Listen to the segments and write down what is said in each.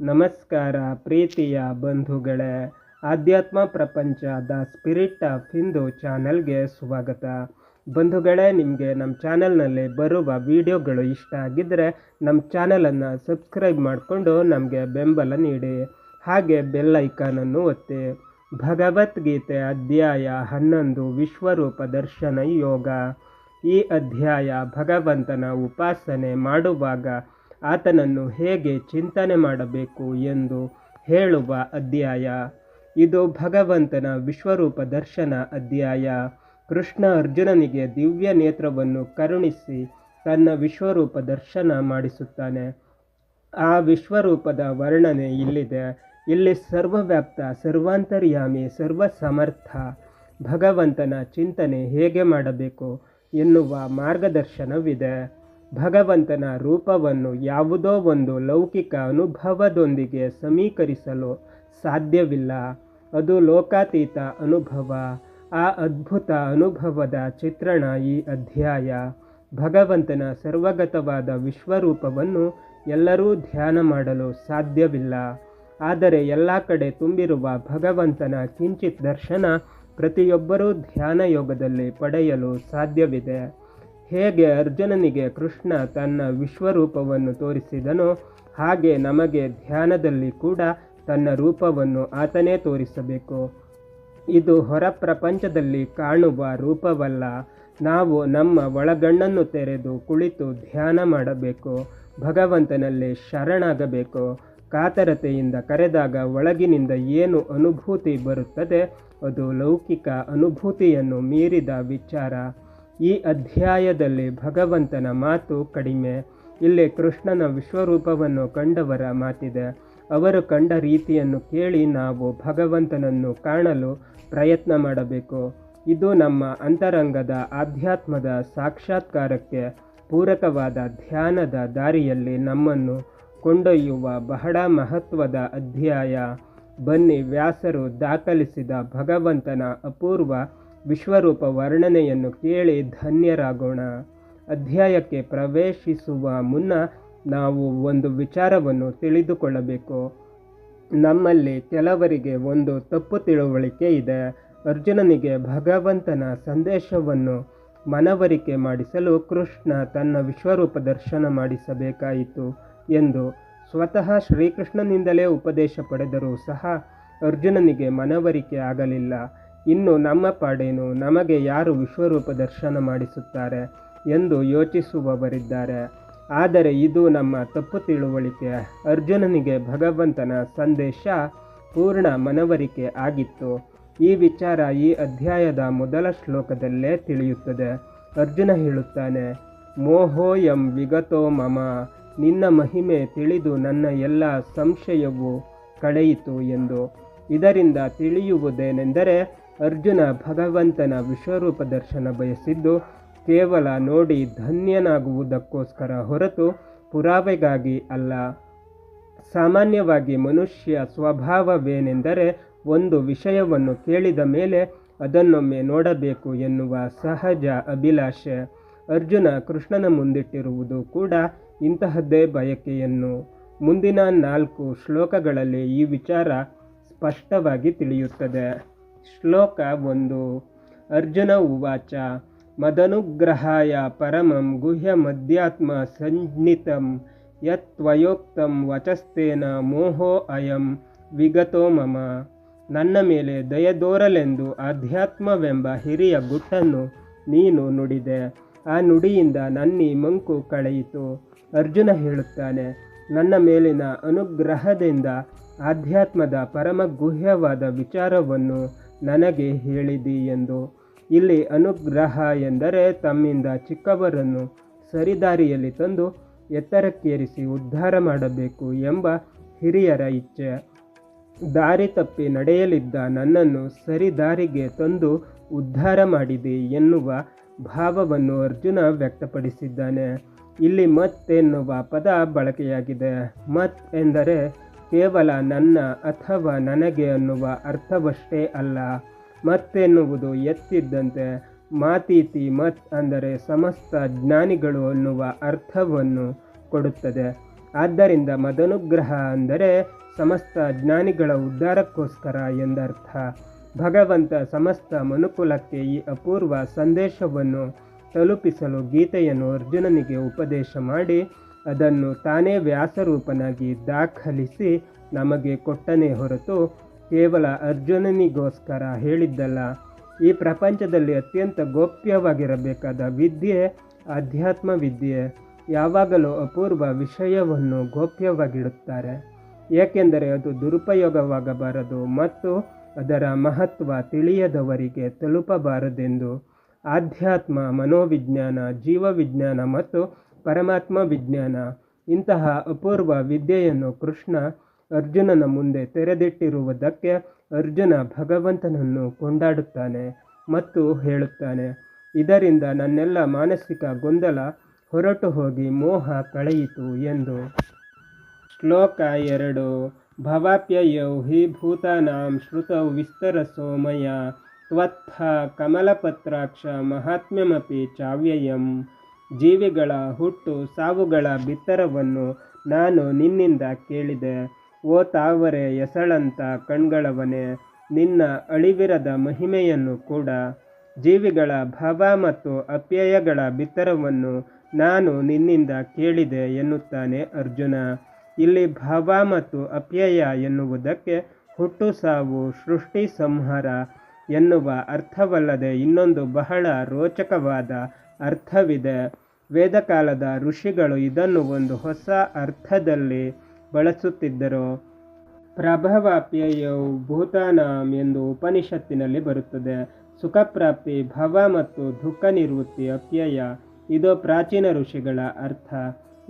ನಮಸ್ಕಾರ ಪ್ರೀತಿಯ ಬಂಧುಗಳೇ, ಆಧ್ಯಾತ್ಮ ಪ್ರಪಂಚ ದ ಸ್ಪಿರಿಟ್ ಆಫ್ ಹಿಂದೂ ಚಾನಲ್ಗೆ ಸ್ವಾಗತ. ಬಂಧುಗಳೇ, ನಿಮಗೆ ನಮ್ಮ ಚಾನಲ್ನಲ್ಲಿ ಬರುವ ವಿಡಿಯೋಗಳು ಇಷ್ಟ ಆಗಿದ್ದರೆ ನಮ್ಮ ಚಾನಲನ್ನು ಸಬ್ಸ್ಕ್ರೈಬ್ ಮಾಡಿಕೊಂಡು ನಮಗೆ ಬೆಂಬಲ ನೀಡಿ. ಹಾಗೆ ಬೆಲ್ ಐಕಾನನ್ನು ಒತ್ತಿ. ಭಗವದ್ಗೀತೆ ಅಧ್ಯಾಯ ಹನ್ನೊಂದು ವಿಶ್ವರೂಪ ದರ್ಶನ ಯೋಗ. ಈ ಅಧ್ಯಾಯ ಭಗವಂತನ ಉಪಾಸನೆ ಮಾಡುವಾಗ ಆತನನ್ನು ಹೇಗೆ ಚಿಂತನೆ ಮಾಡಬೇಕು ಎಂದು ಹೇಳುವ ಅಧ್ಯಾಯ. ಇದು ಭಗವಂತನ ವಿಶ್ವರೂಪ ದರ್ಶನ ಅಧ್ಯಾಯ. ಕೃಷ್ಣ ಅರ್ಜುನನಿಗೆ ದಿವ್ಯ ನೇತ್ರವನ್ನು ಕರುಣಿಸಿ ತನ್ನ ವಿಶ್ವರೂಪ ದರ್ಶನ ಮಾಡಿಸುತ್ತಾನೆ. ಆ ವಿಶ್ವರೂಪದ ವರ್ಣನೆ ಇಲ್ಲಿದೆ. ಇಲ್ಲಿ ಸರ್ವವ್ಯಾಪ್ತ, ಸರ್ವಾಂತರ್ಯಾಮಿ ಸರ್ವ ಸಮರ್ಥ ಭಗವಂತನ ಚಿಂತನೆ ಹೇಗೆ ಮಾಡಬೇಕು ಎನ್ನುವ ಮಾರ್ಗದರ್ಶನವಿದೆ. ಭಗವಂತನ ರೂಪವನ್ನು ಯಾವುದೋ ಒಂದು ಲೌಕಿಕ ಅನುಭವದೊಂದಿಗೆ ಸಮೀಕರಿಸಲು ಸಾಧ್ಯವಿಲ್ಲ. ಅದು ಲೋಕಾತೀತ ಅನುಭವ. ಆ ಅದ್ಭುತ ಅನುಭವದ ಚಿತ್ರಣ ಈ ಅಧ್ಯಾಯ. ಭಗವಂತನ ಸರ್ವಗತವಾದ ವಿಶ್ವರೂಪವನ್ನು ಎಲ್ಲರೂ ಧ್ಯಾನ ಮಾಡಲು ಸಾಧ್ಯವಿಲ್ಲ. ಆದರೆ ಎಲ್ಲ ಕಡೆ ತುಂಬಿರುವ ಭಗವಂತನ ಕಿಂಚಿತ್ ದರ್ಶನ ಪ್ರತಿಯೊಬ್ಬರೂ ಧ್ಯಾನ ಯೋಗದಲ್ಲಿ ಪಡೆಯಲು ಸಾಧ್ಯವಿದೆ. ಹೇಗೆ ಅರ್ಜುನನಿಗೆ ಕೃಷ್ಣ ತನ್ನ ವಿಶ್ವರೂಪವನ್ನು ತೋರಿಸಿದನೋ ಹಾಗೆ ನಮಗೆ ಧ್ಯಾನದಲ್ಲಿ ಕೂಡ ತನ್ನ ರೂಪವನ್ನು ಆತನೇ ತೋರಿಸಬೇಕು. ಇದು ಹೊರ ಪ್ರಪಂಚದಲ್ಲಿ ಕಾಣುವ ರೂಪವಲ್ಲ. ನಾವು ನಮ್ಮ ಒಳಗಣ್ಣನ್ನು ತೆರೆದು ಕುಳಿತು ಧ್ಯಾನ ಮಾಡಬೇಕು. ಭಗವಂತನಲ್ಲಿ ಶರಣಾಗಬೇಕು. ಕಾತರತೆಯಿಂದ ಕರೆದಾಗ ಒಳಗಿನಿಂದ ಏನು ಅನುಭೂತಿ ಬರುತ್ತದೆ? ಅದು ಲೌಕಿಕ ಅನುಭೂತಿಯನ್ನು ಮೀರಿದ ವಿಚಾರ. ಈ ಅಧ್ಯಾಯದಲ್ಲಿ ಭಗವಂತನ ಮಾತು ಕಡಿಮೆ. ಇಲ್ಲಿ ಕೃಷ್ಣನ ವಿಶ್ವರೂಪವನ್ನು ಕಂಡವರ ಮಾತಿದೆ. ಅವರು ಕಂಡ ರೀತಿಯನ್ನು ಕೇಳಿ ನಾವು ಭಗವಂತನನ್ನು ಕಾಣಲು ಪ್ರಯತ್ನ ಮಾಡಬೇಕು. ಇದು ನಮ್ಮ ಅಂತರಂಗದ ಆಧ್ಯಾತ್ಮದ ಸಾಕ್ಷಾತ್ಕಾರಕ್ಕೆ ಪೂರಕವಾದ ಧ್ಯಾನದ ದಾರಿಯಲ್ಲಿ ನಮ್ಮನ್ನು ಕೊಂಡೊಯ್ಯುವ ಬಹಳ ಮಹತ್ವದ ಅಧ್ಯಾಯ. ಬನ್ನಿ ವ್ಯಾಸರು ದಾಖಲಿಸಿದ ಭಗವಂತನ ಅಪೂರ್ವ ವಿಶ್ವರೂಪ ವರ್ಣನೆಯನ್ನು ಕೇಳಿ ಧನ್ಯರಾಗೋಣ. ಅಧ್ಯಾಯಕ್ಕೆ ಪ್ರವೇಶಿಸುವ ಮುನ್ನ ನಾವು ಒಂದು ವಿಚಾರವನ್ನು ತಿಳಿದುಕೊಳ್ಳಬೇಕು. ನಮ್ಮಲ್ಲಿ ಕೆಲವರಿಗೆ ಒಂದು ತಪ್ಪು ತಿಳುವಳಿಕೆ ಇದೆ. ಅರ್ಜುನನಿಗೆ ಭಗವಂತನ ಸಂದೇಶವನ್ನು ಮನವರಿಕೆ ಮಾಡಿಸಲು ಕೃಷ್ಣ ತನ್ನ ವಿಶ್ವರೂಪ ದರ್ಶನ ಮಾಡಿಸಬೇಕಾಯಿತು ಎಂದು ಸ್ವತಃ ಶ್ರೀಕೃಷ್ಣನಿಂದಲೇ ಉಪದೇಶ ಪಡೆದರೂ ಸಹ ಅರ್ಜುನನಿಗೆ ಮನವರಿಕೆ ಆಗಲಿಲ್ಲ. ಇನ್ನು ನಮ್ಮ ಪಾಡೇನು ನಮಗೆ ಯಾರು ವಿಶ್ವರೂಪ ದರ್ಶನ ಮಾಡಿಸುತ್ತಾರೆ ಎಂದು ಯೋಚಿಸುವವರಿದ್ದಾರೆ. ಆದರೆ ಇದು ನಮ್ಮ ತಪ್ಪು ತಿಳುವಳಿಕೆ. ಅರ್ಜುನನಿಗೆ ಭಗವಂತನ ಸಂದೇಶ ಪೂರ್ಣ ಮನವರಿಕೆ ಆಗಿತ್ತು. ಈ ವಿಚಾರ ಈ ಅಧ್ಯಾಯದ ಮೊದಲ ಶ್ಲೋಕದಲ್ಲೇ ತಿಳಿಯುತ್ತದೆ. ಅರ್ಜುನ ಹೇಳುತ್ತಾನೆ, ಮೋಹೋಯಂ ವಿಗತೋ ಮಮ. ನಿನ್ನ ಮಹಿಮೆ ತಿಳಿದು ನನ್ನ ಎಲ್ಲ ಸಂಶಯವು ಕಳೆಯಿತು ಎಂದು. ಇದರಿಂದ ತಿಳಿಯುವುದೇನೆಂದರೆ ಅರ್ಜುನ ಭಗವಂತನ ವಿಶ್ವರೂಪ ದರ್ಶನ ಬಯಸಿದ್ದು, ಕೇವಲ ನೋಡಿ ಧನ್ಯನಾಗುವುದಕ್ಕೋಸ್ಕರ ಹೊರತು ಪುರಾವೆಗಾಗಿ ಅಲ್ಲ. ಸಾಮಾನ್ಯವಾಗಿ ಮನುಷ್ಯ ಸ್ವಭಾವವೇನೆಂದರೆ ಒಂದು ವಿಷಯವನ್ನು ಕೇಳಿದ ಮೇಲೆ ಅದನ್ನೊಮ್ಮೆ ನೋಡಬೇಕು ಎನ್ನುವ ಸಹಜ ಅಭಿಲಾಷೆ. ಅರ್ಜುನ ಕೃಷ್ಣನ ಮುಂದಿಟ್ಟಿರುವುದು ಕೂಡ ಇಂತಹದ್ದೇ ಬಯಕೆಯನ್ನು. ಮುಂದಿನ ನಾಲ್ಕು ಶ್ಲೋಕಗಳಲ್ಲಿ ಈ ವಿಚಾರ ಸ್ಪಷ್ಟವಾಗಿ ತಿಳಿಯುತ್ತದೆ. ಶ್ಲೋಕ ಒಂದು. ಅರ್ಜುನ ಉವಾಚ, ಮದನುಗ್ರಹಾಯ ಪರಮಂ ಗುಹ್ಯಮಧ್ಯಾತ್ಮ ಸಂಜ್ಞಿತಂ ಯತ್ವಯೋಕ್ತಂ ವಚಸ್ತೇನ ಮೋಹೋ ಅಯಂ ವಿಗತೋ ಮಮ. ನನ್ನ ಮೇಲೆ ದಯದೋರಲೆಂದು ಆಧ್ಯಾತ್ಮವೆಂಬ ಹಿರಿಯ ಗುಟ್ಟನ್ನು ನೀನು ನುಡಿದೆ. ಆ ನುಡಿಯಿಂದ ನನ್ನಿ ಮಂಕು ಕಳೆಯಿತು. ಅರ್ಜುನ ಹೇಳುತ್ತಾನೆ, ನನ್ನ ಮೇಲಿನ ಅನುಗ್ರಹದಿಂದ ಆಧ್ಯಾತ್ಮದ ಪರಮ ಗುಹ್ಯವಾದ ವಿಚಾರವನ್ನು ನನಗೆ ಹೇಳಿದಿ ಎಂದು ಇಲ್ಲಿ ಅನುಗ್ರಹ ಎಂದರೆ ತಮ್ಮಿಂದ ಚಿಕ್ಕವರನ್ನು ಸರಿದಾರಿಯಲ್ಲಿ ತಂದು ಎತ್ತರಕ್ಕೇರಿಸಿ ಉದ್ಧಾರ ಮಾಡಬೇಕು ಎಂಬ ಹಿರಿಯರ ಇಚ್ಛೆ. ದಾರಿ ತಪ್ಪಿ ನಡೆಯಲಿದ್ದ ನನ್ನನ್ನು ಸರಿದಾರಿಗೆ ತಂದು ಉದ್ಧಾರ ಮಾಡಿದೆ ಎನ್ನುವ ಭಾವವನ್ನು ಅರ್ಜುನ ವ್ಯಕ್ತಪಡಿಸಿದ್ದಾನೆ. ಇಲ್ಲಿ ಮತ್ ಎನ್ನುವ ಪದ ಬಳಕೆಯಾಗಿದೆ. ಮತ್ ಎಂದರೆ ಕೇವಲ ನನ್ನ ಅಥವಾ ನನಗೆ ಅನ್ನುವ ಅರ್ಥವಷ್ಟೇ ಅಲ್ಲ. ಮತ್ತೆನ್ನುವುದು ಎತ್ತಿದ್ದಂತೆ ಮಾತೀತಿ ಮತ್ ಅಂದರೆ ಸಮಸ್ತ ಜ್ಞಾನಿಗಳು ಅನ್ನುವ ಅರ್ಥವನ್ನು ಕೊಡುತ್ತದೆ. ಆದ್ದರಿಂದ ಮದನುಗ್ರಹ ಅಂದರೆ ಸಮಸ್ತ ಜ್ಞಾನಿಗಳ ಉದ್ಧಾರಕ್ಕೋಸ್ಕರ ಎಂದರ್ಥ. ಭಗವಂತ ಸಮಸ್ತ ಮನುಕುಲಕ್ಕೆ ಈ ಅಪೂರ್ವ ಸಂದೇಶವನ್ನು ತಲುಪಿಸಲು ಗೀತೆಯನ್ನು ಅರ್ಜುನನಿಗೆ ಉಪದೇಶ ಮಾಡಿ ಅದನ್ನು ತಾನೇ ವ್ಯಾಸರೂಪನಾಗಿ ದಾಖಲಿಸಿ ನಮಗೆ ಕೊಟ್ಟನೇ ಹೊರತು ಕೇವಲ ಅರ್ಜುನನಿಗೋಸ್ಕರ ಹೇಳಿದ್ದಲ್ಲ. ಈ ಪ್ರಪಂಚದಲ್ಲಿ ಅತ್ಯಂತ ಗೋಪ್ಯವಾಗಿರಬೇಕಾದ ವಿದ್ಯೆ ಆಧ್ಯಾತ್ಮ ವಿದ್ಯೆ ಯಾವಾಗಲೂ ಅಪೂರ್ವ ವಿಷಯವನ್ನು ಗೋಪ್ಯವಾಗಿಡುತ್ತಾರೆ. ಏಕೆಂದರೆ ಅದು ದುರುಪಯೋಗವಾಗಬಾರದು ಮತ್ತು ಅದರ ಮಹತ್ವ ತಿಳಿಯದವರಿಗೆ ತಲುಪಬಾರದೆಂದು. ಆಧ್ಯಾತ್ಮ, ಮನೋವಿಜ್ಞಾನ, ಜೀವವಿಜ್ಞಾನ ಮತ್ತು ಪರಮಾತ್ಮ ವಿಜ್ಞಾನ. ಇಂತಹ ಅಪೂರ್ವ ವಿದ್ಯೆಯನ್ನು ಕೃಷ್ಣ ಅರ್ಜುನನ ಮುಂದೆ ತೆರೆದಿಟ್ಟಿರುವುದಕ್ಕೆ ಅರ್ಜುನ ಭಗವಂತನನ್ನು ಕೊಂಡಾಡುತ್ತಾನೆ ಮತ್ತು ಹೇಳುತ್ತಾನೆ, ಇದರಿಂದ ನನ್ನೆಲ್ಲ ಮಾನಸಿಕ ಗೊಂದಲ ಹೊರಟು ಹೋಗಿ ಮೋಹ ಕಳೆಯಿತು ಎಂದು. ಶ್ಲೋಕ ಎರಡು, ಭವಾಪ್ಯಯೌ ಹಿ ಭೂತಾನಾಂ ಶ್ರುತೌ ವಿಸ್ತರ ಸೋಮಯ, ತ್ವತ್ಥ ಕಮಲಪತ್ರಾಕ್ಷ ಮಹಾತ್ಮ್ಯಮಪಿ ಚಾವ್ಯಯಂ ಜೀವಿಗಳ ಹುಟ್ಟು ಸಾವುಗಳ ಬಿತ್ತರವನ್ನು ನಾನು ನಿನ್ನಿಂದ ಕೇಳಿದೆ. ಓ ತಾವರೆ ಎಸಳಂತ ಕಣ್ಗಳವನೇ, ನಿನ್ನ ಅಳಿವಿರದ ಮಹಿಮೆಯನ್ನು ಕೂಡ. ಜೀವಿಗಳ ಭಾವ ಮತ್ತು ಅಪ್ಯಯಗಳ ಬಿತ್ತರವನ್ನು ನಾನು ನಿನ್ನಿಂದ ಕೇಳಿದೆ ಎನ್ನುತ್ತಾನೆ ಅರ್ಜುನ. ಇಲ್ಲಿ ಭಾವ ಮತ್ತು ಅಪ್ಯಯ ಎನ್ನುವುದಕ್ಕೆ ಹುಟ್ಟು ಸಾವು, ಸೃಷ್ಟಿ ಸಂಹಾರ ಎನ್ನುವ ಅರ್ಥವಲ್ಲದೆ ಇನ್ನೊಂದು ಬಹಳ ರೋಚಕವಾದ ಅರ್ಥವಿದೆ. ವೇದಕಾಲದ ಋಷಿಗಳು ಇದನ್ನು ಒಂದು ಹೊಸ ಅರ್ಥದಲ್ಲಿ ಬಳಸುತ್ತಿದ್ದರು. ಪ್ರಭವಾಪ್ಯಯೌ ಭೂತಾನಾಂ ಎಂದು ಉಪನಿಷತ್ತಿನಲ್ಲಿ ಬರುತ್ತದೆ. ಸುಖಪ್ರಾಪ್ತಿ, ಭವ ಮತ್ತು ದುಃಖ ನಿವೃತ್ತಿ, ಅಪ್ಯಯ, ಇದು ಪ್ರಾಚೀನ ಋಷಿಗಳ ಅರ್ಥ.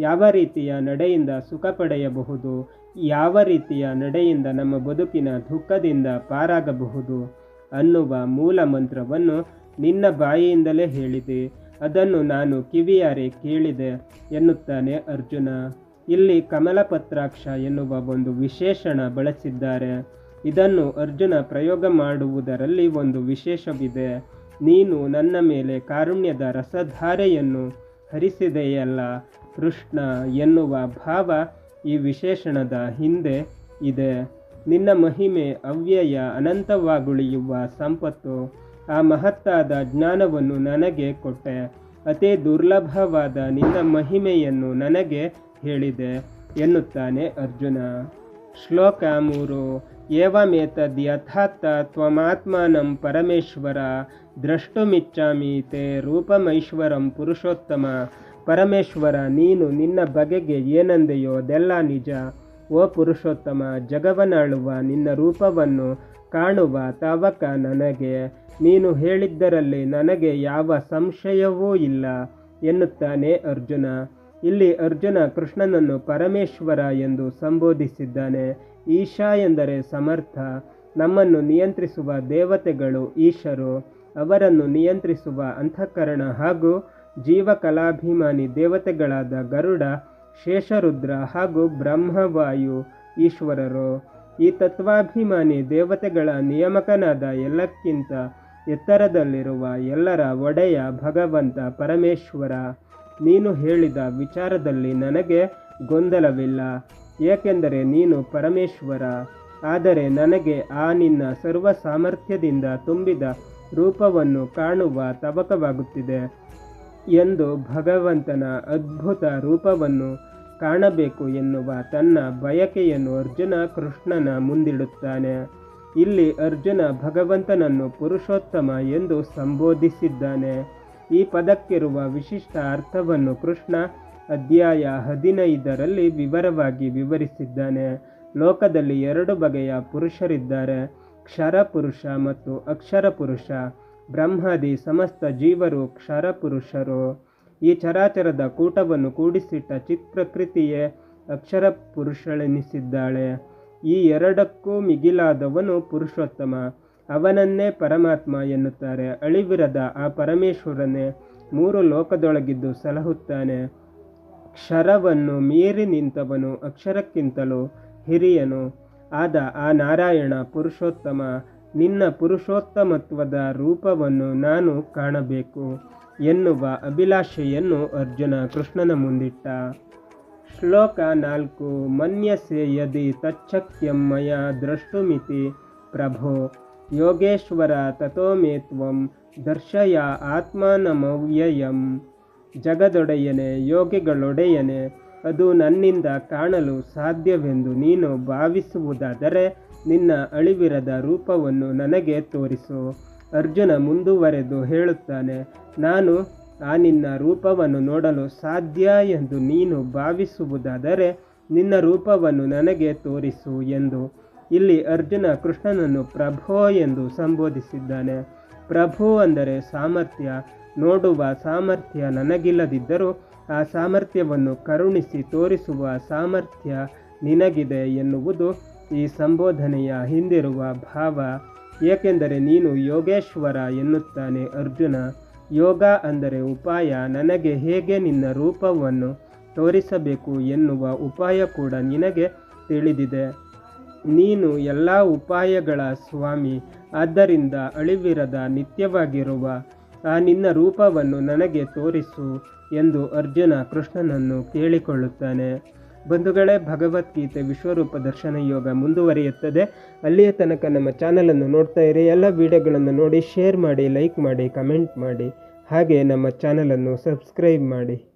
ಯಾವ ರೀತಿಯ ನಡೆಯಿಂದ ಸುಖ ಪಡೆಯಬಹುದು? ಯಾವ ರೀತಿಯ ನಡೆಯಿಂದ ನಮ್ಮ ಬದುಕಿನ ದುಃಖದಿಂದ ಪಾರಾಗಬಹುದು? ಅನ್ನುವ ಮೂಲ ಮಂತ್ರವನ್ನು ನಿನ್ನ ಬಾಯಿಯಿಂದಲೇ ಹೇಳಿದೆ. ಅದನ್ನು ನಾನು ಕಿವಿಯಾರೆ ಕೇಳಿದೆ ಎನ್ನುತ್ತಾನೆ ಅರ್ಜುನ. ಇಲ್ಲಿ ಕಮಲಪತ್ರಾಕ್ಷ ಎನ್ನುವ ಒಂದು ವಿಶೇಷಣ ಬಳಸಿದ್ದಾರೆ. ಇದನ್ನು ಅರ್ಜುನ ಪ್ರಯೋಗ ಮಾಡುವುದರಲ್ಲಿ ಒಂದು ವಿಶೇಷವಿದೆ. ನೀನು ನನ್ನ ಮೇಲೆ ಕಾರುಣ್ಯದ ರಸಧಾರೆಯನ್ನು ಹರಿಸಿದೆಯಲ್ಲ, ಕೃಷ್ಣ ಎನ್ನುವ ಭಾವ ಈ ವಿಶೇಷಣದ ಹಿಂದೆ ಇದೆ. ನಿನ್ನ ಮಹಿಮೆ ಅವ್ಯಯ ಅನಂತವಾಗುಳಿಯುವ ಸಂಪತ್ತು ಆ ಮಹತ್ತಾದ ಜ್ಞಾನವನ್ನು ನನಗೆ ಕೊಟ್ಟೆ. ಅತಿ ದುರ್ಲಭವಾದ ನಿನ್ನ ಮಹಿಮೆಯನ್ನು ನನಗೆ ಹೇಳಿದೆ, ಎನ್ನುತ್ತಾನೆ ಅರ್ಜುನ. ಶ್ಲೋಕ ಮೂರು. ಏವಮೇತದ್ ಯಥಾರ್ಥ ತ್ವಮಾತ್ಮಾನಂ ಪರಮೇಶ್ವರ ದ್ರಷ್ಟುಮಿಚ್ಚಾಮಿ ತೇ ರೂಪಮೈಶ್ವರಂ ಪುರುಷೋತ್ತಮ. ಪರಮೇಶ್ವರ, ನೀನು ನಿನ್ನ ಬಗೆಗೆ ಏನಂದೆಯೋ ಅದೆಲ್ಲ ನಿಜ. ಓ ಪುರುಷೋತ್ತಮ, ಜಗವನಾಳುವ ನಿನ್ನ ರೂಪವನ್ನು ಕಾಣುವ ತವಕ ನನಗೆ. ನೀನು ಹೇಳಿದ್ದರಲ್ಲಿ ನನಗೆ ಯಾವ ಸಂಶಯವೂ ಇಲ್ಲ ಎನ್ನುತ್ತಾನೆ ಅರ್ಜುನ. ಇಲ್ಲಿ ಅರ್ಜುನ ಕೃಷ್ಣನನ್ನು ಪರಮೇಶ್ವರ ಎಂದು ಸಂಬೋಧಿಸಿದ್ದಾನೆ. ಈಶಾ ಎಂದರೆ ಸಮರ್ಥ. ನಮ್ಮನ್ನು ನಿಯಂತ್ರಿಸುವ ದೇವತೆಗಳು ಈಶರು. ಅವರನ್ನು ನಿಯಂತ್ರಿಸುವ ಅಂತಃಕರಣ ಹಾಗೂ ಜೀವಕಲಾಭಿಮಾನಿ ದೇವತೆಗಳಾದ ಗರುಡ ಶೇಷರುದ್ರ ಹಾಗೂ ಬ್ರಹ್ಮವಾಯು ಈಶ್ವರರು. ಈ ತತ್ವಾಭಿಮಾನಿ ದೇವತೆಗಳ ನಿಯಮಕನಾದ ಎಲ್ಲಕ್ಕಿಂತ ಎತ್ತರದಲ್ಲಿರುವ ಎಲ್ಲರ ಒಡೆಯ ಭಗವಂತ ಪರಮೇಶ್ವರ. ನೀನು ಹೇಳಿದ ವಿಚಾರದಲ್ಲಿ ನನಗೆ ಗೊಂದಲವಿಲ್ಲ. ಏಕೆಂದರೆ ನೀನು ಪರಮೇಶ್ವರ. ಆದರೆ ನನಗೆ ಆ ನಿನ್ನ ಸರ್ವ ಸಾಮರ್ಥ್ಯದಿಂದ ತುಂಬಿದ ರೂಪವನ್ನು ಕಾಣುವ ತವಕವಾಗುತ್ತಿದೆ ಎಂದು ಭಗವಂತನ ಅದ್ಭುತ ರೂಪವನ್ನು ಕಾಣಬೇಕು ಎನ್ನುವ ತನ್ನ ಬಯಕೆಯನ್ನು ಅರ್ಜುನ ಕೃಷ್ಣನ ಮುಂದಿಡುತ್ತಾನೆ. ಇಲ್ಲಿ ಅರ್ಜುನ ಭಗವಂತನನ್ನು ಪುರುಷೋತ್ತಮ ಎಂದು ಸಂಬೋಧಿಸಿದ್ದಾನೆ. ಈ ಪದಕ್ಕಿರುವ ವಿಶಿಷ್ಟ ಅರ್ಥವನ್ನು ಕೃಷ್ಣ ಅಧ್ಯಾಯ ಹದಿನೈದರಲ್ಲಿ ವಿವರವಾಗಿ ವಿವರಿಸಿದ್ದಾನೆ. ಲೋಕದಲ್ಲಿ ಎರಡು ಬಗೆಯ ಪುರುಷರಿದ್ದಾರೆ. ಕ್ಷರಪುರುಷ ಮತ್ತು ಅಕ್ಷರ ಪುರುಷ. ಬ್ರಹ್ಮಾದಿ ಸಮಸ್ತ ಜೀವರು ಕ್ಷರ ಪುರುಷರು. ಈ ಚರಾಚರದ ಕೂಟವನ್ನು ಕೂಡಿಸಿಟ್ಟ ಚಿತ್ರಕೃತಿಯೇ ಅಕ್ಷರ ಪುರುಷಳೆನಿಸಿದ್ದಾಳೆ ಈ ಎರಡಕ್ಕೂ ಮಿಗಿಲಾದವನು ಪುರುಷೋತ್ತಮ. ಅವನನ್ನೇ ಪರಮಾತ್ಮ ಎನ್ನುತ್ತಾರೆ. ಅಳಿವಿರದ ಆ ಪರಮೇಶ್ವರನೇ ಮೂರು ಲೋಕದೊಳಗಿದ್ದು ಸಲಹುತ್ತಾನೆ. ಕ್ಷರವನ್ನು ಮೀರಿ ನಿಂತವನು ಅಕ್ಷರಕ್ಕಿಂತಲೂ ಹಿರಿಯನು. ಆದ ಆ ನಾರಾಯಣ ಪುರುಷೋತ್ತಮ, ನಿನ್ನ ಪುರುಷೋತ್ತಮತ್ವದ ರೂಪವನ್ನು ನಾನು ಕಾಣಬೇಕು. ಎನ್ನುವ ಅಭಿಲಾಷೆಯನ್ನು ಅರ್ಜುನ ಕೃಷ್ಣನ ಮುಂದಿಟ್ಟ. ಶ್ಲೋಕ ನಾಲ್ಕು ಮನ್ಯಸೆ ಯದಿ ತಚ್ಚಕ್ಯಂ ಮಯ ದ್ರಷ್ಟುಮಿತಿ ಪ್ರಭೋ, ಯೋಗೇಶ್ವರ ತಥೋ ಮೇ ದರ್ಶಯ ಆತ್ಮಾನಮವ್ಯಯಂ. ಜಗದೊಡೆಯನೆ, ಯೋಗಿಗಳೊಡೆಯನೆ, ಅದು ನನ್ನಿಂದ ಕಾಣಲು ಸಾಧ್ಯವೆಂದು ನೀನು ಭಾವಿಸುವುದಾದರೆ ನಿನ್ನ ಅಳಿವಿರದ ರೂಪವನ್ನು ನನಗೆ ತೋರಿಸು. ಅರ್ಜುನ ಮುಂದುವರೆದು ಹೇಳುತ್ತಾನೆ, ನಾನು ಆ ನಿನ್ನ ರೂಪವನ್ನು ನೋಡಲು ಸಾಧ್ಯ ಎಂದು ನೀನು ಭಾವಿಸುವುದಾದರೆ ನಿನ್ನ ರೂಪವನ್ನು ನನಗೆ ತೋರಿಸು ಎಂದು. ಇಲ್ಲಿ ಅರ್ಜುನ ಕೃಷ್ಣನನ್ನು ಪ್ರಭೋ ಎಂದು ಸಂಬೋಧಿಸಿದ್ದಾನೆ. ಪ್ರಭು ಅಂದರೆ ಸಾಮರ್ಥ್ಯ. ನೋಡುವ ಸಾಮರ್ಥ್ಯ ನನಗಿಲ್ಲದಿದ್ದರೂ ಆ ಸಾಮರ್ಥ್ಯವನ್ನು ಕರುಣಿಸಿ ತೋರಿಸುವ ಸಾಮರ್ಥ್ಯ ನಿನಗಿದೆ ಎನ್ನುವುದು ಈ ಸಂಬೋಧನೆಯ ಹಿಂದಿರುವ ಭಾವ. ಏಕೆಂದರೆ ನೀನು ಯೋಗೇಶ್ವರ ಎನ್ನುತ್ತಾನೆ, ಅರ್ಜುನ. ಯೋಗ ಅಂದರೆ ಉಪಾಯ. ನನಗೆ ಹೇಗೆ ನಿನ್ನ ರೂಪವನ್ನು ತೋರಿಸಬೇಕು ಎನ್ನುವ ಉಪಾಯ ಕೂಡ ನಿನಗೆ ತಿಳಿದಿದೆ. ನೀನು ಎಲ್ಲ ಉಪಾಯಗಳ ಸ್ವಾಮಿ. ಆದ್ದರಿಂದ ಅಳಿವಿರದ ನಿತ್ಯವಾಗಿರುವ ಆ ನಿನ್ನ ರೂಪವನ್ನು ನನಗೆ ತೋರಿಸು ಎಂದು ಅರ್ಜುನ ಕೃಷ್ಣನನ್ನು ಕೇಳಿಕೊಳ್ಳುತ್ತಾನೆ. ಬಂಧುಗಳೇ, ಭಗವದ್ಗೀತೆ ವಿಶ್ವರೂಪ ದರ್ಶನ ಯೋಗ ಮುಂದುವರಿಯುತ್ತದೆ. ಅಲ್ಲಿಯ ತನಕ ನಮ್ಮ ಚಾನಲನ್ನು ನೋಡ್ತಾ ಇರಿ. ಎಲ್ಲ ವಿಡಿಯೋಗಳನ್ನು ನೋಡಿ ಶೇರ್ ಮಾಡಿ ಲೈಕ್ ಮಾಡಿ ಕಮೆಂಟ್ ಮಾಡಿ. ಹಾಗೆ ನಮ್ಮ ಚಾನಲನ್ನು ಸಬ್ಸ್ಕ್ರೈಬ್ ಮಾಡಿ.